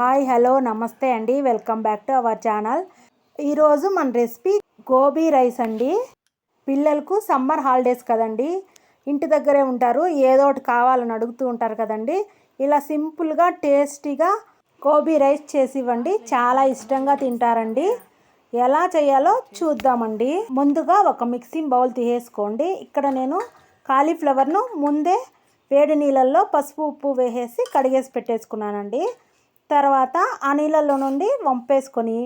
Hi hello నమస్తే అండి. Welcome back to our channel. ఈరోజు మన రెసిపీ గోబీ రైస్ అండి. పిల్లలకు సమ్మర్ హాలిడేస్ కదండి. ఇంటి దగ్గరే ఉంటారు. ఏదో ఒకటి కావాలని అడుగుతూ ఉంటారు కదండి. ఇలా సింపుల్గా టేస్టీగా గోబీ రైస్ చేసి ఇవ్వండి. చాలా ఇష్టంగా తింటారండి. ఎలా చేయాలో చూద్దామండి. ముందుగా ఒక మిక్సింగ్ బౌల్ తీసేసుకోండి. ఇక్కడ నేను కాలీఫ్లవర్ను ముందే వేడి నీళ్ళల్లో పసుపు ఉప్పు వేసేసి కడిగేసి పెట్టేసుకున్నానండి. తర్వాత ఆ నీళ్ళల్లో నుండి వంపేసుకొని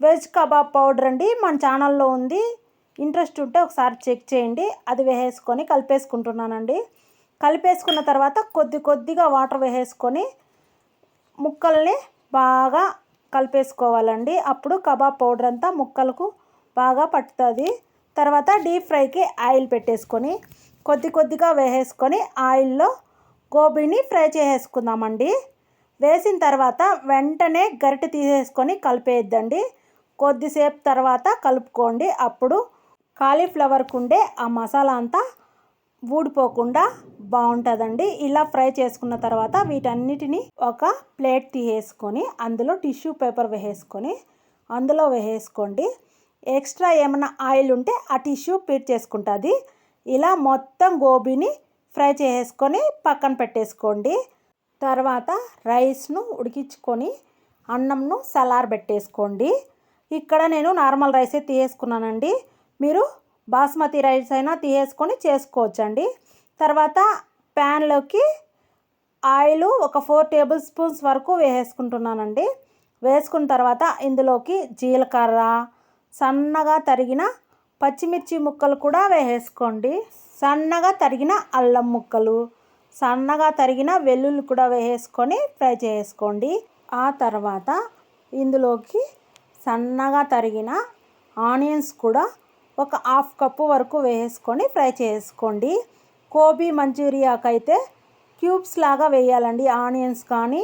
వెజ్ కబాబ్ పౌడర్ అండి మన ఛానల్లో ఉంది. ఇంట్రెస్ట్ ఉంటే ఒకసారి చెక్ చేయండి. అది వేసేసుకొని కలిపేసుకుంటున్నానండి. కలిపేసుకున్న తర్వాత కొద్ది కొద్దిగా వాటర్ వేసేసుకొని ముక్కల్ని బాగా కలిపేసుకోవాలండి. అప్పుడు కబాబ్ పౌడర్ అంతా ముక్కలకు బాగా పట్టుతుంది. తర్వాత డీప్ ఫ్రైకి ఆయిల్ పెట్టేసుకొని కొద్ది కొద్దిగా వేసేసుకొని ఆయిల్లో గోబీని ఫ్రై చేసేసుకుందామండి. వేసిన తర్వాత వెంటనే గరిటె తీసేసుకొని కలిపేద్దండి కొద్దిసేపు తర్వాత కలుపుకోండి. అప్పుడు కాలీఫ్లవర్కు ఉండే ఆ మసాలా అంతా ఊడిపోకుండా బాగుంటుందండి. ఇలా ఫ్రై చేసుకున్న తర్వాత వీటన్నిటిని ఒక ప్లేట్ తీసేసుకొని అందులో టిష్యూ పేపర్ వేసేసుకొని అందులో వేసేసుకోండి. ఎక్స్ట్రా ఏమైనా ఆయిల్ ఉంటే ఆ టిష్యూ పీట్ చేసుకుంటుంది. ఇలా మొత్తం గోబీని ఫ్రై చేసుకొని పక్కన పెట్టేసుకోండి. తర్వాత రైస్ను ఉడికించుకొని అన్నంను సలార్ పెట్టేసుకోండి. ఇక్కడ నేను నార్మల్ రైసే తీసేసుకున్నానండి మీరు బాస్మతి రైస్ అయినా తీసేసుకొని చేసుకోవచ్చండి. తర్వాత ప్యాన్లోకి ఆయిల్ ఒక ఫోర్ టేబుల్ స్పూన్స్ వరకు వేసేసుకుంటున్నానండి. వేసుకున్న తర్వాత ఇందులోకి జీలకర్ర సన్నగా తరిగిన పచ్చిమిర్చి ముక్కలు కూడా వేసేసుకోండి. సన్నగా తరిగిన అల్లం ముక్కలు సన్నగా తరిగిన వెల్లుల్లి కూడా వేసుకొని ఫ్రై చేసుకోండి. ఆ తర్వాత ఇందులోకి సన్నగా తరిగిన ఆనియన్స్ కూడా ఒక హాఫ్ కప్పు వరకు వేసుకొని ఫ్రై చేసుకోండి. గోబీ మంచూరియాకి అయితే క్యూబ్స్ లాగా వేయాలండి. ఆనియన్స్ కానీ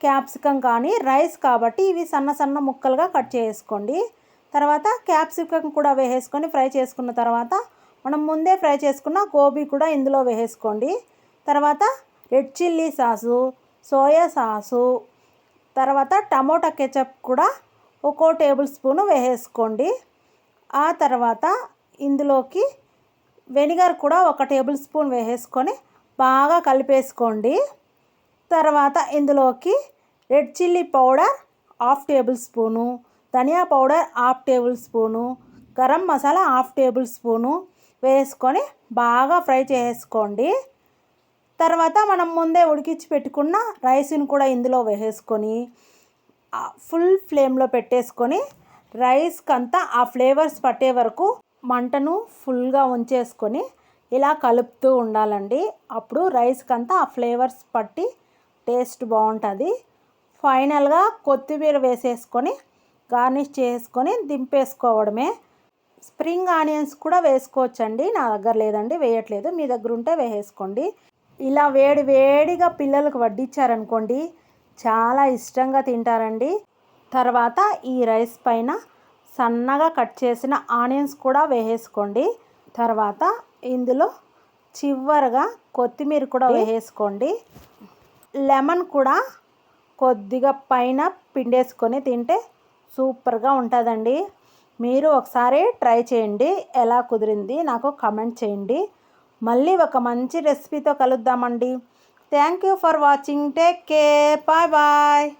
క్యాప్సికమ్ కానీ రైస్ కాబట్టి ఇవి సన్న సన్న ముక్కలుగా కట్ చేసుకోండి. తర్వాత క్యాప్సికమ్ కూడా వేసేసుకొని ఫ్రై చేసుకున్న తర్వాత మనం ముందే ఫ్రై చేసుకున్న గోబీ కూడా ఇందులో వేసేసుకోండి తర్వాత red chilli sauce soya sauce తర్వాత టమోటా కెచప్ కూడా ఒక్కో టేబుల్ స్పూను వేసేసుకోండి. ఆ తర్వాత ఇందులోకి వెనిగర్ కూడా ఒక టేబుల్ స్పూన్ వేసేసుకొని బాగా కలిపేసుకోండి. తర్వాత ఇందులోకి red chilli powder half tablespoon ధనియా powder half tablespoon garam masala half tablespoon వేసుకొని బాగా ఫ్రై చేసుకోండి తర్వాత మనం ముందే ఉడికించి పెట్టుకున్న రైస్ని కూడా ఇందులో వేసేసుకొని ఫుల్ ఫ్లేమ్లో పెట్టేసుకొని రైస్కి అంతా ఆ ఫ్లేవర్స్ పట్టే వరకు మంటను ఫుల్గా ఉంచేసుకొని ఇలా కలుపుతూ ఉండాలండి. అప్పుడు రైస్కి అంతా ఆ ఫ్లేవర్స్ పట్టి టేస్ట్ బాగుంటుంది. ఫైనల్గా కొత్తిమీర వేసేసుకొని గార్నిష్ చేసుకొని దింపేసుకోవడమే. స్ప్రింగ్ ఆనియన్స్ కూడా వేసుకోవచ్చండి. నా దగ్గర లేదండి వేయట్లేదు. మీ దగ్గర ఉంటే వేసేసుకోండి. ఇలా వేడి వేడిగా పిల్లలకు వడ్డించారనుకోండి చాలా ఇష్టంగా తింటారండి. తర్వాత ఈ రైస్ పైన సన్నగా కట్ చేసిన ఆనియన్స్ కూడా వేసేసుకోండి. తర్వాత ఇందులో చివరగా కొత్తిమీర కూడా వేసేసుకోండి. లెమన్ కూడా కొద్దిగా పైన పిండేసుకొని తింటే సూపర్గా ఉంటుందండి. మీరు ఒకసారి ట్రై చేయండి ఎలా కుదిరింది నాకు కమెంట్ చేయండి. మళ్ళీ ఒక మంచి రెసిపీతో కలుద్దామండి. Thank you for watching take care bye bye